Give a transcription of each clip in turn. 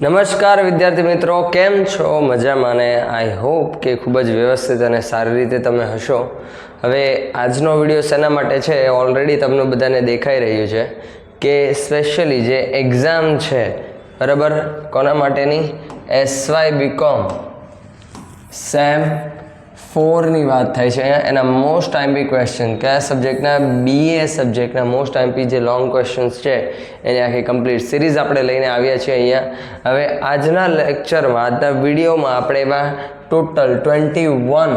નમસ્કાર વિદ્યાર્થી મિત્રો, કેમ છો? મજામાં ને? આઈ હોપ કે ખૂબ જ વ્યવસ્થિત અને સારી રીતે તમે હશો. હવે આજનો વીડિયો શેના માટે છે ઓલરેડી તમને બધાને દેખાઈ રહ્યું છે કે સ્પેશિયલી જે એક્ઝામ છે, બરાબર? કોના માટેની? એસવાય બીકોમ સેમ ફોરની વાત થાય છે. એના મોસ્ટ આઈમ્પી ક્વેશ્ચન કયા સબ્જેક્ટના બીએ સબ્જેક્ટના મોસ્ટ આઈમ્પી જે લોંગ ક્વેશ્ચન્સ છે, એની આખી કમ્પ્લીટ સિરીઝ આપણે લઈને આવ્યા છીએ અહીંયા. હવે આજના લેક્ચરમાં આજના વિડીયોમાં આપણે એવા ટોટલ ટ્વેન્ટી વન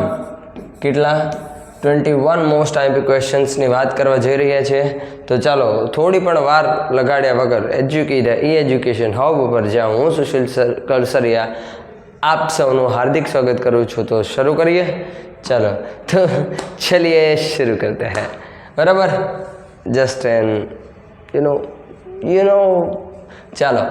કેટલા ટ્વેન્ટી વન મોસ્ટ આઈમ્પી ક્વેશ્ચન્સની વાત કરવા જઈ રહ્યા છીએ. તો ચાલો, થોડી પણ વાર લગાડ્યા વગર એજ્યુકેટ ઈ એજ્યુકેશન હબ ઉપર જ્યાં હું સુશીલ સર, કલસરિયા આપ સૌનું હાર્દિક સ્વાગત કરું છું. તો શરૂ કરીએ. ચલો. તો ચલીએ શરૂ કરતા હે. બરાબર? Just and you know you know ચાલો.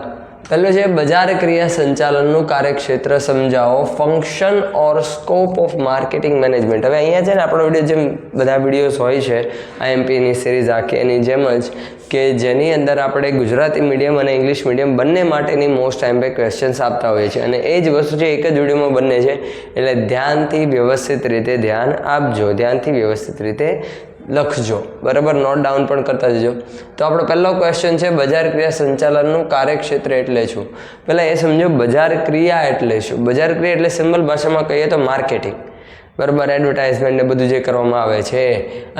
પહેલું છે, બજાર ક્રિયા સંચાલનનું કાર્યક્ષેત્ર સમજાવો. Function or scope of marketing management હવે અહીંયા છે ને આપણો વીડિયો જેમ બધા વિડીયોઝ હોય છે આઈએમપીની સિરીઝ આખી એની જેમ જ. કે જેની અંદર આપણે ગુજરાતી મીડિયમ અને ઇંગ્લિશ મીડિયમ બંને માટેની મોસ્ટ ટાઈમ પે ક્વેશ્ચન્સ આપતા હોઈએ છીએ. અને એ જ વસ્તુ છે, એક જ વિડીયોમાં બંને છે. એટલે ધ્યાનથી વ્યવસ્થિત રીતે ધ્યાન આપજો. ધ્યાનથી વ્યવસ્થિત રીતે લખજો. બરાબર? નોટ ડાઉન પણ કરતા જજો. તો આપણો પહેલો ક્વેશ્ચન છે, બજાર ક્રિયા સંચાલનનું કાર્યક્ષેત્ર એટલે શું? પહેલાં એ સમજો, બજાર ક્રિયા એટલે શું? બજાર ક્રિયા એટલે સિમ્પલ ભાષામાં કહીએ તો માર્કેટિંગ બરાબર એડવર્ટાઇઝમેન્ટ ને બધું જે કરવામાં આવે છે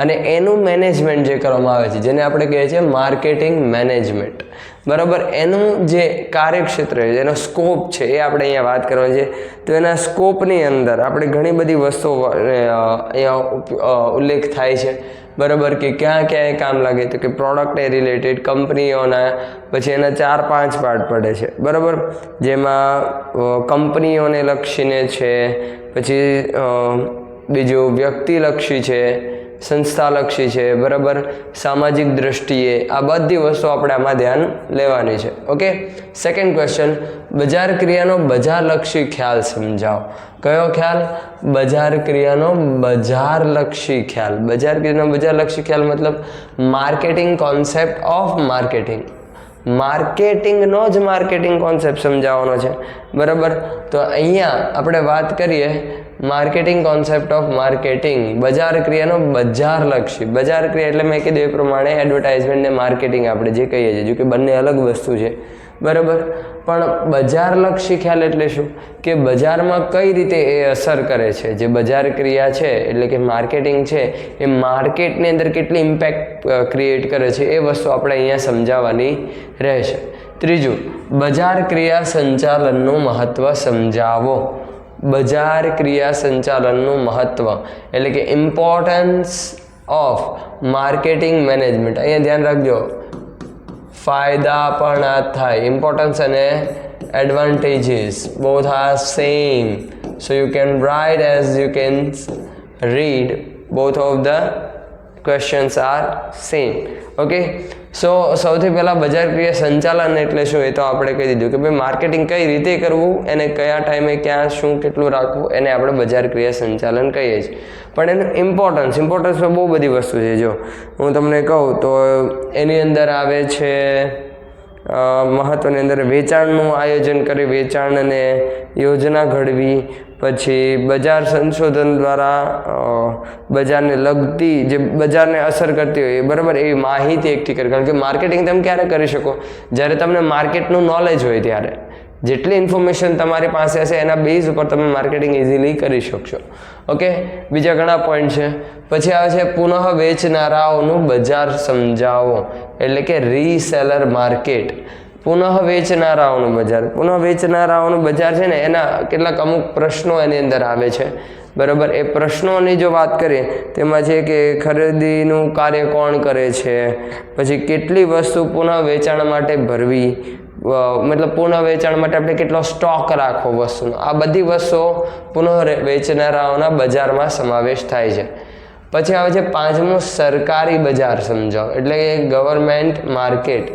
અને એનું મેનેજમેન્ટ જે કરવામાં આવે છે, જેને આપણે કહીએ છીએ માર્કેટિંગ મેનેજમેન્ટ બરાબર, એનું જે કાર્યક્ષેત્ર છે એનો સ્કોપ છે, એ આપણે અહીંયા વાત કરવાની છે. તો એના સ્કોપની અંદર આપણે ઘણી બધી વસ્તુઓ અહીંયા ઉલ્લેખ થાય છે. બરાબર કે ક્યાં ક્યાં કામ લાગે તો કે પ્રોડક્ટને રિલેટેડ કંપનીઓના, પછી એના ચાર પાંચ પાર્ટ પડે છે. બરાબર? જેમાં કંપનીઓને લક્ષીને છે પછી બીજું વ્યક્તિલક્ષી છે, સંસ્થાલક્ષી છે, બરાબર? સામાજિક દ્રષ્ટિએ આ બધી વસ્તુ આપણે આમાં ધ્યાન લેવાની છે. ઓકે? સેકન્ડ ક્વેશ્ચન બજાર ક્રિયાનો બજારલક્ષી ખ્યાલ સમજાવો. કયો ખ્યાલ? બજાર ક્રિયાનો બજારલક્ષી ખ્યાલ. બજાર ક્રિયાનો બજારલક્ષી ખ્યાલ મતલબ માર્કેટિંગ કોન્સેપ્ટ ઓફ માર્કેટિંગ માર્કેટિંગનો જ માર્કેટિંગ કોન્સેપ્ટ સમજાવવાનો છે. બરાબર? તો અહીંયા આપણે વાત કરીએ માર્કેટિંગ કોન્સેપ્ટ ઓફ માર્કેટિંગ બજાર ક્રિયાનો બજારલક્ષી બજાર ક્રિયા એટલે મેં કીધું એ પ્રમાણે એડવર્ટાઇઝમેન્ટ ને માર્કેટિંગ આપણે જે કહીએ છીએ, જો કે બંને અલગ વસ્તુ છે. બરાબર? પણ બજારલક્ષી ખ્યાલ એટલે શું? કે બજારમાં કઈ રીતે એ અસર કરે છે? જે બજાર ક્રિયા છે, એટલે કે માર્કેટિંગ છે, એ માર્કેટની અંદર કેટલી ઇમ્પેક્ટ ક્રિએટ કરે છે, એ વસ્તુ આપણે અહીંયા સમજાવવાની રહેશે. ત્રીજું, બજાર ક્રિયા સંચાલનનું મહત્ત્વ સમજાવો. બજાર ક્રિયા સંચાલનનું મહત્ત્વ એટલે કે ઇમ્પોર્ટન્સ ઓફ માર્કેટિંગ મેનેજમેન્ટ અહીંયા ધ્યાન રાખજો. ફાયદા પણ આ થાય. ઇમ્પોર્ટન્સ અને advantages both are same so you can write as you can read both of the questions are same okay so, સૌથી પહેલાં બજાર ક્રિયા સંચાલન એટલે શું એ તો આપણે કહી દીધું કે ભાઈ માર્કેટિંગ કઈ રીતે કરવું, એને કયા ટાઈમે ક્યાં શું કેટલું રાખવું, એને આપણે બજાર ક્રિયા સંચાલન કહીએ છીએ. પણ એનું ઇમ્પોર્ટન્સ ઇમ્પોર્ટન્સમાં બહુ બધી વસ્તુ છે. જો હું તમને કહું તો એની અંદર આવે છે મહત્ત્વની અંદર વેચાણનું આયોજન કરી વેચાણને યોજના ઘડવી, પછી બજાર સંશોધન દ્વારા બજારને લગતી જે બજારને અસર કરતી હોય એ બરાબર એવી માહિતી એકઠી કરી. કારણ કે માર્કેટિંગ તમે ક્યારે કરી શકો? જ્યારે તમને માર્કેટનું નોલેજ હોય ત્યારે. જેટલી ઇન્ફોર્મેશન તમારી પાસે હશે, એના બેઝ ઉપર તમે માર્કેટિંગ ઇઝીલી કરી શકશો. ઓકે બીજા ઘણા પોઈન્ટ છે. પછી આવે છે પુનઃ વેચનારાઓનું બજાર સમજાવો. એટલે કે રીસેલર માર્કેટ પુનઃ વેચનારાઓનું બજાર. પુનઃ વેચનારાઓનું બજાર છે ને, એના કેટલાક અમુક પ્રશ્નો એની અંદર આવે છે. બરાબર? એ પ્રશ્નોની જો વાત કરીએ, તેમાં છે કે ખરીદીનું કાર્ય કોણ કરે છે? પછી કેટલી વસ્તુ પુનઃ વેચાણ માટે ભરવી? મતલબ પુનઃ વેચાણ માટે આપણે કેટલો સ્ટોક રાખવો વસ્તુનો? આ બધી વસ્તુઓ પુનઃ વેચનારાઓના બજારમાં સમાવેશ થાય છે. પછી આવે છે પાંચમું સરકારી બજાર, સમજાવો. એટલે કે ગવર્મેન્ટ માર્કેટ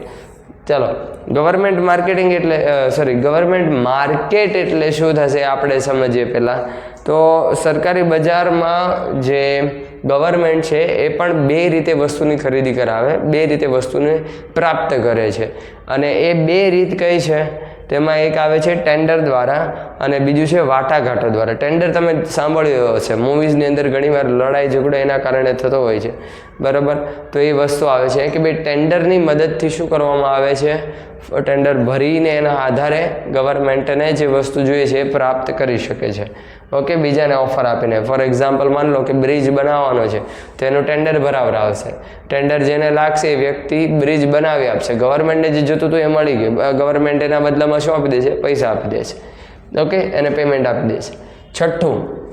ચાલો ગવર્મેન્ટ માર્કેટિંગ એટલે સોરી ગવર્મેન્ટ માર્કેટ એટલે શું થશે આપણે સમજીએ પહેલાં? તો સરકારી બજારમાં જે ગવર્મેન્ટ છે, એ પણ બે રીતે વસ્તુની ખરીદી કરાવે, બે રીતે વસ્તુને પ્રાપ્ત કરે છે. અને એ બે રીત કઈ છે? તેમાં એક આવે છે ટેન્ડર દ્વારા અને બીજું છે વાટાઘાટો દ્વારા. ટેન્ડર તમે સાંભળ્યું હશે. મૂવીઝની અંદર ઘણીવાર લડાઈ ઝઘડો એના કારણે થતો હોય છે. બરાબર? તો એ વસ્તુ આવે છે. કે ભાઈ ટેન્ડરની મદદથી શું કરવામાં આવે છે? ટેન્ડર ભરીને એના આધારે ગવર્મેન્ટને જે વસ્તુ જોઈએ છે એ પ્રાપ્ત કરી શકે છે. ઓકે, બીજાને ઓફર આપીને. ફોર એક્ઝામ્પલ માન લો કે બ્રિજ બનાવવાનો છે, તો એનું ટેન્ડર ભરાવડાવશે ટેન્ડર જેને લાગશે એ વ્યક્તિ બ્રિજ બનાવી આપશે. ગવર્મેન્ટને જે જોતું હતું એ મળી ગયું. ગવર્મેન્ટ એના બદલામાં શું આપી દે છે? પૈસા આપી દે છે. ઓકે, એને પેમેન્ટ આપી દે છે. છઠ્ઠું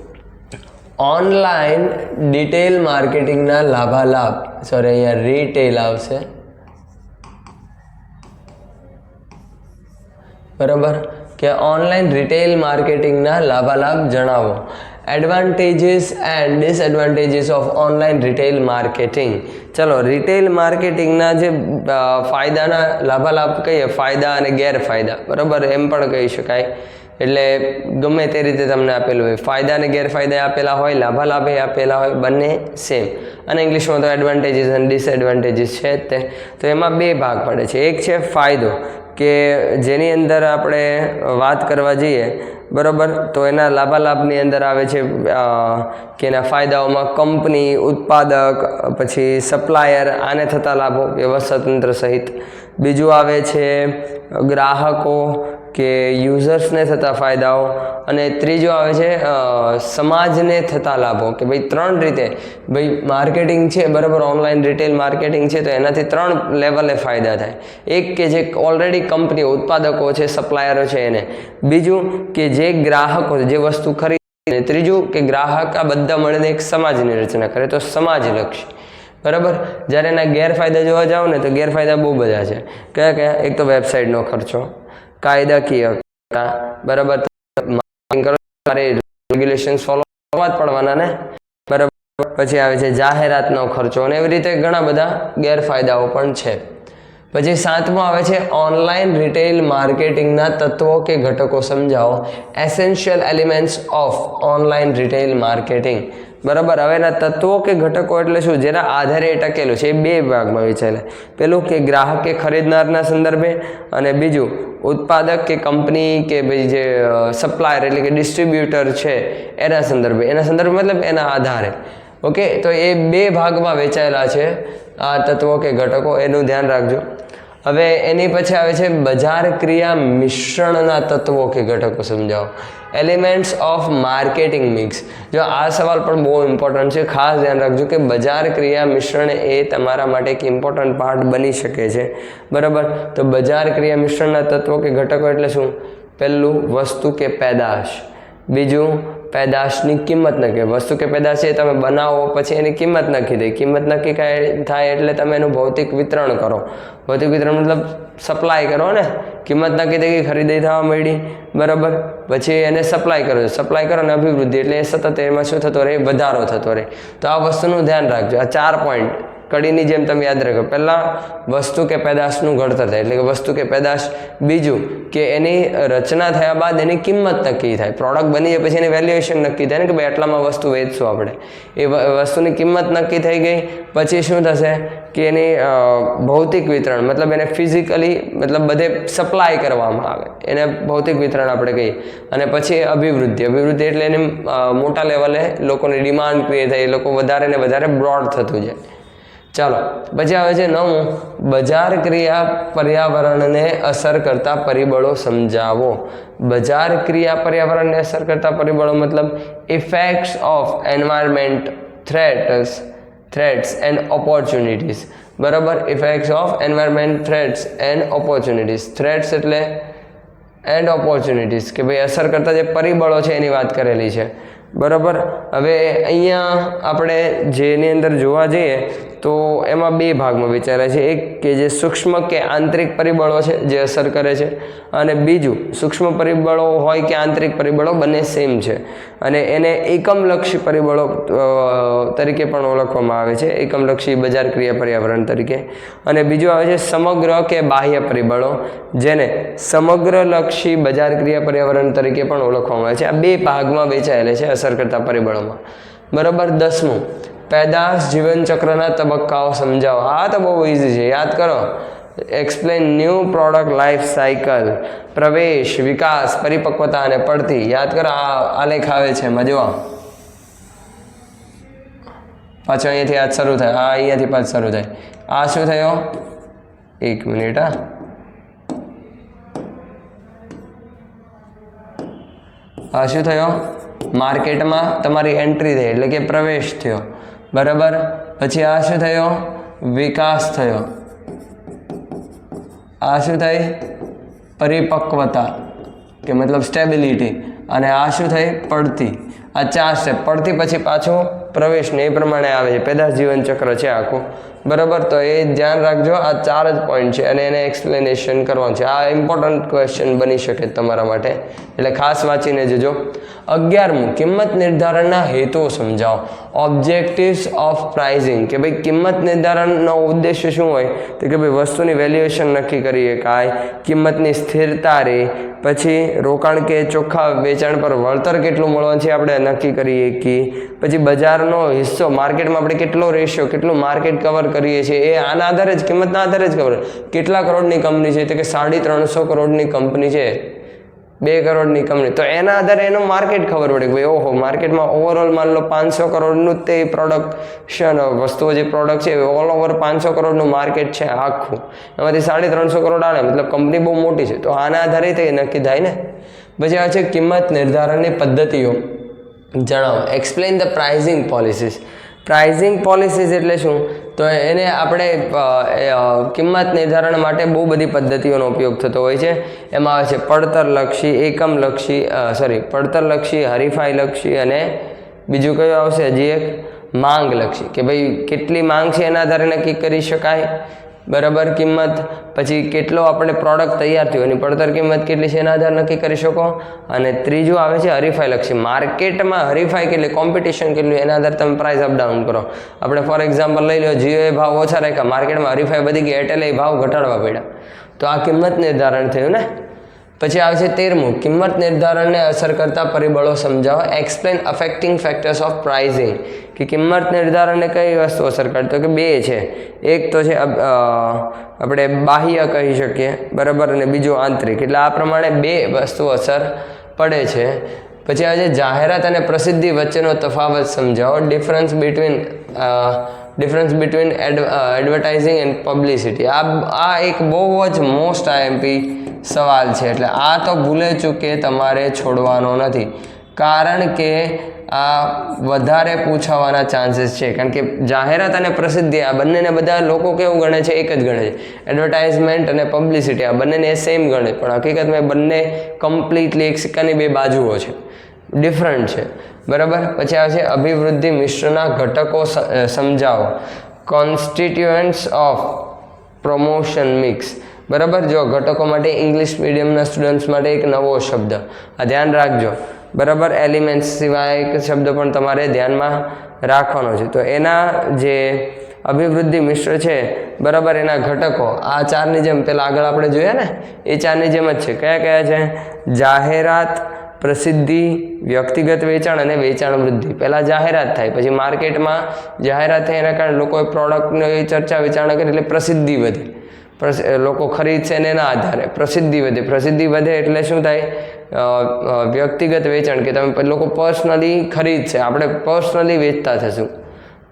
ઓનલાઈન ડિટેલ માર્કેટિંગના લાભાલાભ. સોરી અહીંયા રિટેલ આવશે. બરાબર? કે ઓનલાઈન રિટેલ માર્કેટિંગના લાભાલાભ જણાવો. Advantages and disadvantages of online retail marketing ચલો રિટેલ માર્કેટિંગના જે ફાયદાના લાભાલાભ કહીએ, ફાયદા અને ગેરફાયદા. બરાબર? એમ પણ કહી શકાય. એટલે ગમે તે રીતે તમને આપેલું હોય. ફાયદા અને ગેરફાયદા આપેલા હોય લાભા લાભે આપેલા હોય, બંને સેમ અને ઇંગ્લિશમાં તો એડવાન્ટેજીસ અને ડિસએડવાન્ટેજીસ છે તે. તો એમાં બે ભાગ પડે છે. એક છે ફાયદો, કે જેની અંદર આપણે વાત કરવા જઈએ, બરાબર? તો એના લાભાલાભની અંદર આવે છે કે એના ફાયદાઓમાં કંપની ઉત્પાદક, પછી સપ્લાયર આને થતા લાભો, વ્યવસ્થા તંત્ર સહિત. બીજું આવે છે ગ્રાહકો કે યુઝર્સને થતા ફાયદાઓ અને ત્રીજો આવે છે સમાજને થતા લાભો. કે ભાઈ ત્રણ રીતે, ભાઈ માર્કેટિંગ છે, બરાબર, ઓનલાઈન રિટેલ માર્કેટિંગ છે, તો એનાથી ત્રણ લેવલે ફાયદા થાય. એક કે જે ઓલરેડી કંપનીઓ ઉત્પાદકો છે સપ્લાયરો છે એને. બીજું કે જે ગ્રાહકો જે વસ્તુ ખરીદે ત્રીજું કે ગ્રાહક આ બધા મળીને એક સમાજની રચના કરે, તો સમાજલક્ષી. બરાબર? જ્યારે એના ગેરફાયદા જોવા જાઓ ને, તો ગેરફાયદા બહુ બધા છે. કયા કયા? એક તો વેબસાઇટનો ખર્ચો. કાયદાકીય બરાબર. રેગ્યુલેશન્સ ફોલો કરવા જ પડવાના ને? બરાબર. પછી આવે છે જાહેરાતનો ખર્ચો અને એવી રીતે ઘણા બધા ગેરફાયદાઓ પણ છે. પછી સાતમો આવે છે ઓનલાઈન રિટેલ માર્કેટિંગના તત્વો કે ઘટકો સમજાવો. Essential elements of online retail marketing બરાબર? હવે એના તત્વો કે ઘટકો એટલે શું? જેના આધારે એ ટકેલું છે. એ બે ભાગમાં વિચારેલા પેલું કે ગ્રાહક કે ખરીદનારના સંદર્ભે અને બીજું ઉત્પાદક કે કંપની કે ભાઈ જે સપ્લાયર એટલે કે ડિસ્ટ્રીબ્યુટર છે એના સંદર્ભે. એના સંદર્ભે મતલબ એના આધારે. ઓકે? તો એ બે ભાગમાં વેચાયેલા છે આ તત્વો કે ઘટકો. એનું ધ્યાન રાખજો. હવે એની પછી આવે છે બજાર ક્રિયા મિશ્રણના તત્વો કે ઘટકો, સમજાવો. એલિમેન્ટ્સ ઓફ માર્કેટિંગ મિક્સ જો આ સવાલ પણ બહુ ઇમ્પોર્ટન્ટ છે, ખાસ ધ્યાન રાખજો કે બજાર ક્રિયા મિશ્રણ એ તમારા માટે એક ઇમ્પોર્ટન્ટ પાર્ટ બની શકે છે. બરાબર? તો બજાર ક્રિયા મિશ્રણના તત્વો કે ઘટકો એટલે શું? પહેલું વસ્તુ કે પેદાશ. બીજું પેદાશની કિંમત નક્કી. વસ્તુ કે પેદાશ એ તમે બનાવો પછી એની કિંમત નક્કી થઈ કિંમત નક્કી થાય એટલે તમે એનું ભૌતિક વિતરણ કરો. ભૌતિક વિતરણ મતલબ સપ્લાય કરો ને? કિંમત નક્કી થઈ ગઈ, ખરીદી થવા મળી બરાબર? પછી એને સપ્લાય કરો. સપ્લાય કરો ને અભિવૃદ્ધિ. એટલે એ સતત એમાં શું થતો રહે? વધારો થતો રહે. તો આ વસ્તુનું ધ્યાન રાખજો. આ ચાર પોઈન્ટ કડીની જેમ તમે યાદ રાખો. પહેલાં વસ્તુ કે પેદાશનું ઘડતર થાય, એટલે કે વસ્તુ કે પેદાશ બીજું કે એની રચના થયા બાદ એની કિંમત નક્કી થાય. પ્રોડક્ટ બની જાય પછી એની વેલ્યુએશન નક્કી થાય. ને કે ભાઈ આટલામાં વસ્તુ વેચશું આપણે. એ વસ્તુની કિંમત નક્કી થઈ ગઈ. પછી શું થશે કે એની ભૌતિક વિતરણ, મતલબ એને ફિઝિકલી મતલબ બધે સપ્લાય કરવામાં આવે. એને ભૌતિક વિતરણ આપણે કહીએ. અને પછી અભિવૃદ્ધિ. અભિવૃદ્ધિ એટલે એને મોટા લેવલે લોકોની ડિમાન્ડ ક્રિએટ થાય. એ લોકો વધારે ને વધારે બ્રોડ થતું જાય. ચાલો પછી આવે છે નવું. બજાર ક્રિયા પર્યાવરણને અસર કરતા પરિબળો સમજાવો. બજાર ક્રિયા પર્યાવરણને અસર કરતા પરિબળો મતલબ effects of environment threats threats and opportunities બરાબર? Effects of environment threats and opportunities threats એટલે એન્ડ ઓપોર્ચ્યુનિટીઝ કે ભાઈ અસર કરતા જે પરિબળો છે એની વાત કરેલી છે. બરાબર? હવે અહીંયા આપણે જેની અંદર જોવા જઈએ તો એમાં બે ભાગમાં વિચારાય છે. એક કે જે સૂક્ષ્મ કે આંતરિક પરિબળો છે જે અસર કરે છે અને બીજું સૂક્ષ્મ પરિબળો હોય કે આંતરિક પરિબળો બંને સેમ છે. અને એને એકમલક્ષી પરિબળો તરીકે પણ ઓળખવામાં આવે છે. એકમલક્ષી બજાર ક્રિયા પર્યાવરણ તરીકે. અને બીજું આવે છે સમગ્ર કે બાહ્ય પરિબળો જેને સમગ્રલક્ષી બજાર ક્રિયા પર્યાવરણ તરીકે પણ ઓળખવામાં આવે છે. આ બે ભાગમાં વેચાયેલા છે. અસર કરતા પરિબળોમાં. બરાબર દસમું, પેદાશ જીવનચક્રના તબક્કાઓ સમજાવો. આ તો બહુ ઇઝી છે, યાદ કરો. Explain new product life cycle પ્રવેશ, વિકાસ, પરિપક્વતા અને પડતી. યાદ કરો, આ આલેખ આવે છે એમાં પાછો અહીંયાથી આજ શરૂ થાય. આ અહીંયાથી પાછ શરૂ થાય. આ શું થયો? એક મિનિટ, હા. આ શું થયો? માર્કેટમાં તમારી એન્ટ્રી થઈ, એટલે કે પ્રવેશ થયો. બરાબર? પછી આ શું થયો? વિકાસ થયો. આ શું થઈ? પરિપક્વતા, કે મતલબ સ્ટેબિલિટી અને આ શું થઈ? પડતી. આ ચાર સ્ટેપ પડતી પછી પાછું પ્રવેશ ને એ પ્રમાણે આવે છે. પેદાશ જીવન ચક્ર છે આખું. બરાબર? તો એ ધ્યાન રાખજો, આ ચાર જ પોઈન્ટ છે અને એને એક્સપ્લેનેશન કરવાનું છે. આ ઇમ્પોર્ટન્ટ ક્વેશ્ચન બની શકે તમારા માટે. એટલે ખાસ વાંચીને જજો. અગિયારમું, કિંમત નિર્ધારણના હેતુઓ સમજાવો. ઓબ્જેક્ટિવ્સ ઓફ પ્રાઇઝિંગ કે ભાઈ કિંમત નિર્ધારણનો ઉદ્દેશ્ય શું હોય? તો કે ભાઈ વસ્તુની વેલ્યુએશન નક્કી કરીએ કાંઈ. કિંમતની સ્થિરતા રહે પછી રોકાણ કે ચોખ્ખા વેચાણ પર વળતર કેટલું મળવાનું છે આપણે નક્કી કરીએ કે? પછી બજારનો હિસ્સો, માર્કેટમાં આપણે કેટલો રેશિયો કેટલું માર્કેટ કવર કરીએ છીએ. એ આના આધારે જ, કિંમતના આધારે જ ખબર. કેટલા કરોડની કંપની છે? તો કે સાડી ત્રણસો કરોડની કંપની છે. બે કરોડની કંપની. તો એના આધારે એનું માર્કેટ ખબર પડે કે ભાઈ, ઓહો, માર્કેટમાં ઓવરઓલ માન લો, પાંચસો કરોડનું તે પ્રોડક્શન વસ્તુઓ જે પ્રોડક્ટ છે ઓલ ઓવર પાંચસો કરોડનું માર્કેટ છે આખું. એમાંથી સાડી ત્રણસો કરોડ આવે મતલબ કંપની બહુ મોટી છે. તો આના આધારે તે નક્કી થાય ને. પછી આ છે કિંમત નિર્ધારણની પદ્ધતિઓ. જણાવો. Explain the pricing policies pricing policies એટલે શું? તો એને આપણે કિંમત નિર્ધારણ માટે બહુ બધી પદ્ધતિઓનો ઉપયોગ થતો હોય છે. એમાં આવે છે પડતરલક્ષી એકમલક્ષી સોરી પડતરલક્ષી હરીફાઈલક્ષી અને બીજું કયું આવશે? હજી એક માંગલક્ષી કે ભાઈ કેટલી માંગ છે એના આધારે નક્કી કરી શકાય? બરાબર કિંમત? પછી કેટલો આપણે પ્રોડક્ટ તૈયાર થયો? એની પડતર કિંમત કેટલી છે એના આધાર નક્કી કરી શકો? અને ત્રીજું આવે છે હરીફાઈ લક્ષી. માર્કેટમાં હરીફાઈ કેટલી કોમ્પિટિશન કેટલી, એના આધારે તમે પ્રાઇસ અપડાઉન કરો. આપણે ફોર એક્ઝામ્પલ લઈ લો, જીઓએ ભાવ ઓછા રાખ્યા. માર્કેટમાં હરીફાઈ વધી ગઈ એરટેલે ભાવ ઘટાડવા પડ્યા. તો આ કિંમત નિર્ધારણ થયું ને? પછી આવે છે તેરમું. કિંમત નિર્ધારણને અસર કરતા પરિબળો સમજાવો. Explain affecting factors of pricing કે કિંમત નિર્ધારણને કઈ વસ્તુ અસર કરતો કે બે છે. એક તો છે આપણે બાહ્ય કહી શકીએ. બરાબર? અને બીજું આંતરિક. એટલે આ પ્રમાણે બે વસ્તુ અસર પડે છે. પછી છે જાહેરાત અને પ્રસિદ્ધિ વચ્ચેનો તફાવત સમજાવો. Difference between difference between advertising and publicity આ આ એક બહુ જ મોસ્ટ આઈએમપી સવાલ છે. એટલે આ તો ભૂલે ચૂકે તમારે છોડવાનો નથી. કારણ કે આ વધારે પૂછાવાના ચાન્સીસ છે. કારણ કે જાહેરાત અને પ્રસિદ્ધિ આ બંનેને બધા લોકો કેવું ગણે છે? એક જ ગણે છે. એડવર્ટાઇઝમેન્ટ અને પબ્લિસિટી આ બંનેને સેમ ગણે. પણ હકીકતમાં બંને કમ્પ્લીટલી એક સિક્કાની બે બાજુઓ છે. ડિફરન્ટ છે. બરાબર? પછી આવે છે અભિવૃદ્ધિ મિશ્રના ઘટકો સમજાવો. કોન્સ્ટિટ્યુઅન્ટ્સ ઓફ પ્રમોશન મિક્સ બરાબર? જો ઘટકો માટે ઇંગ્લિશ મીડિયમના સ્ટુડન્ટ્સ માટે એક નવો શબ્દ. આ ધ્યાન રાખજો. બરાબર? એલિમેન્ટ્સ સિવાય એક શબ્દ પણ તમારે ધ્યાનમાં રાખવાનો છે. તો એના જે અભિવૃદ્ધિ મિશ્ર છે, બરાબર? એના ઘટકો. આ ચારની જેમ, પેલા આગળ આપણે જોયા ને, એ ચારની જેમ જ છે. કયા કયા છે? જાહેરાત પ્રસિદ્ધિ, વ્યક્તિગત વેચાણ અને વેચાણ વૃદ્ધિ. પહેલાં જાહેરાત થાય, પછી માર્કેટમાં જાહેરાત થાય એના કારણે લોકોએ પ્રોડક્ટની ચર્ચા વિચારણા કરી, એટલે પ્રસિદ્ધિ વધે. લોકો ખરીદશે ને એના આધારે પ્રસિદ્ધિ વધે. પ્રસિદ્ધિ વધે એટલે શું થાય? વ્યક્તિગત વેચાણ, કે તમે લોકો પર્સનલી ખરીદશે. આપણે પર્સનલી વેચતા થશું.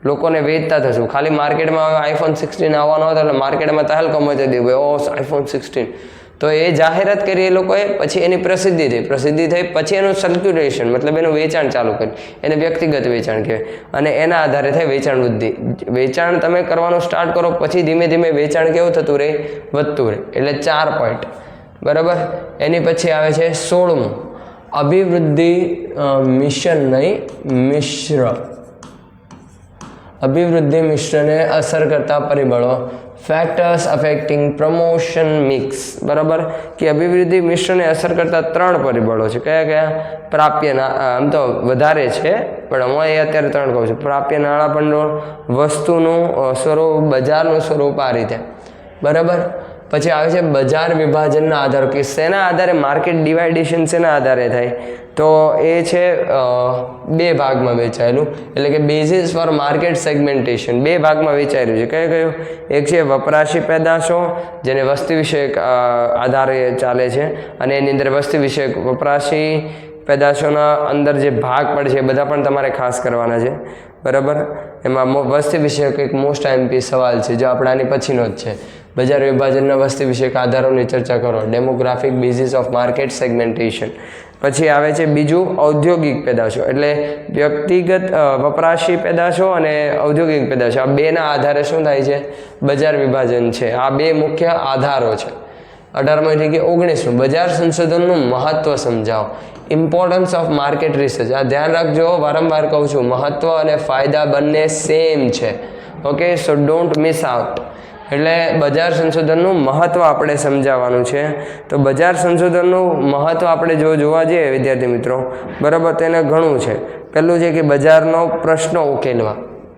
લોકોને વેચતા થશું. ખાલી માર્કેટમાં આઈફોન સિક્સટીન આવવાનો હતો એટલે માર્કેટમાં તહેલકો મચી દીધું ઓ આઈફોન સિક્સટીન તો એ જાહેરાત કરી એ લોકોએ, પછી એની પ્રસિદ્ધિ થઈ. પ્રસિદ્ધિ થઈ, પછી એનું સર્ક્યુલેશન મતલબ એનું વેચાણ ચાલુ કર્યું. એને વ્યક્તિગત વેચાણ કહેવાય. અને એના આધારે થાય વેચાણ વૃદ્ધિ. વેચાણ તમે કરવાનું સ્ટાર્ટ કરો, પછી ધીમે ધીમે વેચાણ કેવું થતું રહે? વધતું રહે. એટલે ચાર પોઈન્ટ બરાબર? એની પછી આવે છે સોળમું. અભિવૃદ્ધિ મિશન નહીં, મિશ્ર. અભિવૃદ્ધિ, મિશ્રને અસર કરતા પરિબળો. ફેક્ટર્સ અફેક્ટિંગ પ્રમોશન મિક્સ બરાબર? કે અભિવૃદ્ધિ મિશ્રને અસર કરતા ત્રણ પરિબળો છે. કયા કયા? પ્રાપ્યના આમ તો વધારે છે, પણ હું એ અત્યારે ત્રણ કહું છું. પ્રાપ્ય નાણાં ભંડોળ, વસ્તુનું સ્વરૂપ, બજારનું સ્વરૂપ આ રીતે. બરાબર? પછી આવે છે બજાર વિભાજનના આધાર, કે શેના આધારે માર્કેટ ડિવાઇડેશન શેના આધારે થાય? તો એ છે બે ભાગમાં વેચાયેલું. એટલે કે બેઝિસ ફોર માર્કેટ સેગમેન્ટેશન બે ભાગમાં વેચાયેલું છે. કયું કયું? એક છે વપરાશી પેદાશો, જેને વસ્તી વિષયક આધારે ચાલે છે. અને એની અંદર વસ્તી વિષયક વપરાશી પેદાશોના અંદર જે ભાગ પડે છે, એ બધા પણ તમારે ખાસ કરવાના છે. બરાબર? એમાં વસ્તી વિષયક એક મોસ્ટ આઈએમપી સવાલ છે, જો આપણે આની પછીનો જ છે. બજાર વિભાજનના વસ્તી વિષયક આધારોની ચર્ચા કરો. Demographic basis of market segmentation પછી આવે છે બીજું ઔદ્યોગિક પેદાશો. એટલે વ્યક્તિગત વપરાશી પેદાશો અને ઔદ્યોગિક પેદાશો. આ બેના આધારે શું થાય છે? બજાર વિભાજન છે. આ બે મુખ્ય આધારો છે. અઢારમો એટલે કે ઓગણીસમું. બજાર સંશોધનનું મહત્વ સમજાવો. ઇમ્પોર્ટન્સ ઓફ માર્કેટ રિસર્ચ આ ધ્યાન રાખજો. વારંવાર કહું છું, મહત્વ અને ફાયદા બંને સેમ છે. Okay so don't miss out એટલે બજાર સંશોધનનું મહત્ત્વ આપણે સમજાવવાનું છે. તો બજાર સંશોધનનું મહત્ત્વ આપણે જો જોવા જઈએ વિદ્યાર્થી મિત્રો, બરાબર તેને ઘણું છે. પહેલું છે કે બજારનો પ્રશ્નો ઉકેલવા.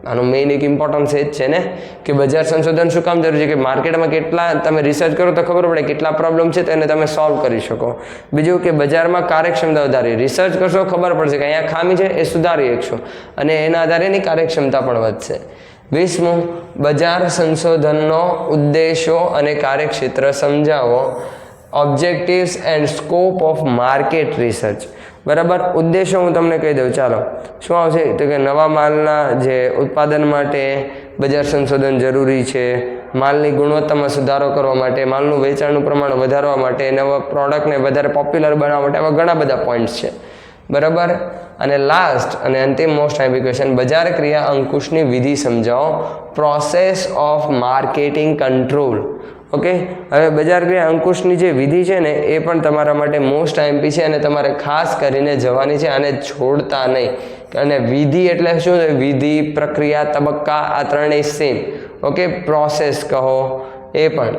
આનું મેઇન એક ઇમ્પોર્ટન્સ એ જ છે ને, કે બજાર સંશોધન શું કામ જરૂરી છે? કે માર્કેટમાં કેટલા, તમે રિસર્ચ કરો તો ખબર પડે કેટલા પ્રોબ્લેમ છે તેને તમે સોલ્વ કરી શકો. બીજું કે બજારમાં કાર્યક્ષમતા વધારી રિસર્ચ કરશો ખબર પડશે કે અહીંયા ખામી છે, એ સુધારી શકશો. અને એના આધારે એની કાર્યક્ષમતા પણ વધશે. વીસમું બજાર સંશોધનનો ઉદ્દેશો અને કાર્યક્ષેત્ર સમજાવો. Objectives and scope of market research બરાબર? ઉદ્દેશો હું તમને કહી દઉં. ચાલો. શું આવશે? તો કે નવા માલના જે ઉત્પાદન માટે બજાર સંશોધન જરૂરી છે, માલની ગુણવત્તામાં સુધારો કરવા માટે, માલનું વેચાણનું પ્રમાણ વધારવા માટે, નવા પ્રોડક્ટને વધારે પોપ્યુલર બનાવવા માટે, આવા ઘણા બધા પોઈન્ટ્સ છે. બરાબર? અને લાસ્ટ અને અંતિમ મોસ્ટ ક્વેશ્ચન બજાર ક્રિયા અંકુશની વિધિ સમજાવો. Process of marketing control okay હવે બજાર ક્રિયા અંકુશની જે વિધિ છે ને, એ પણ તમારા માટે મોસ્ટ આઈએમપી છે અને તમારે ખાસ કરીને જવાની છે આને છોડતા નહીં. અને વિધિ એટલે શું? છે વિધિ, પ્રક્રિયા, તબક્કા, આ ત્રણેય સેમ ઓકે પ્રોસેસ કહો. એ પણ.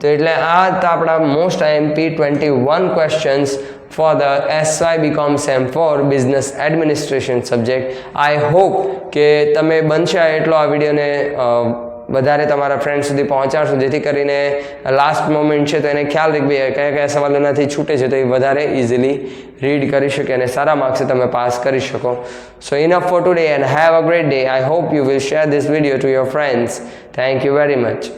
તો એટલે આ આપણા most IMP twenty one questions for the S Y BCom sem for business administration subject I hope કે તમે બનશે એટલો આ વિડીયોને વધારે તમારા ફ્રેન્ડ સુધી પહોંચાડશો. જેથી કરીને લાસ્ટ મોમેન્ટ છે તો એને ખ્યાલ રાખવી કયા કયા સવાલો એનાથી છૂટે છે તો એ વધારે ઇઝીલી રીડ કરી શકે અને સારા માર્ક્સે તમે પાસ કરી શકો. So enough for today and have a great day I hope you will share this video to your friends thank you very much